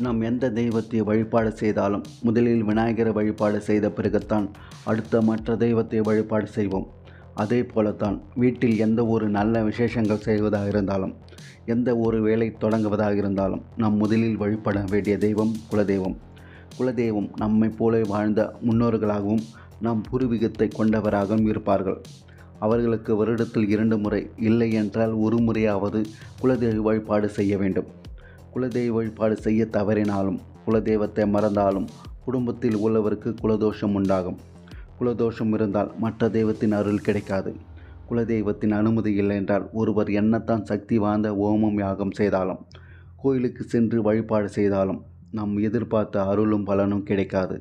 நாம் எந்த தெய்வத்தை வழிபாடு செய்தாலும் முதலில் விநாயகரை வழிபாடு செய்த பிறகுத்தான் அடுத்த மற்ற தெய்வத்தை வழிபாடு செய்வோம். அதே போலத்தான் வீட்டில் எந்த ஒரு நல்ல விசேஷங்கள் செய்வதாக இருந்தாலும் எந்த ஒரு வேலை தொடங்குவதாக இருந்தாலும் நாம் முதலில் வழிபட வேண்டிய தெய்வம் குலதெய்வம். குலதெய்வம் நம்மை போல வாழ்ந்த முன்னோர்களாகவும் நம் பூர்வீகத்தை கொண்டவராகவும் இருப்பார்கள். அவர்களுக்கு வருடத்தில் இரண்டு முறை இல்லை என்றால் ஒரு முறையாவது குலதெய்வ வழிபாடு செய்ய வேண்டும். குலதெய்வ வழிபாடு செய்ய தவறினாலும் குலதெய்வத்தை மறந்தாலும் குடும்பத்தில் உள்ளவருக்கு குலதோஷம் உண்டாகும். குலதோஷம் இருந்தால் மற்ற தெய்வத்தின் அருள் கிடைக்காது. குலதெய்வத்தின் அனுமதி இல்லை என்றால் ஒருவர் என்னத்தான் சக்தி வாய்ந்த ஓமம் யாகம் செய்தாலும் கோயிலுக்கு சென்று வழிபாடு செய்தாலும் நாம் எதிர்பார்த்த அருளும் பலனும் கிடைக்காது.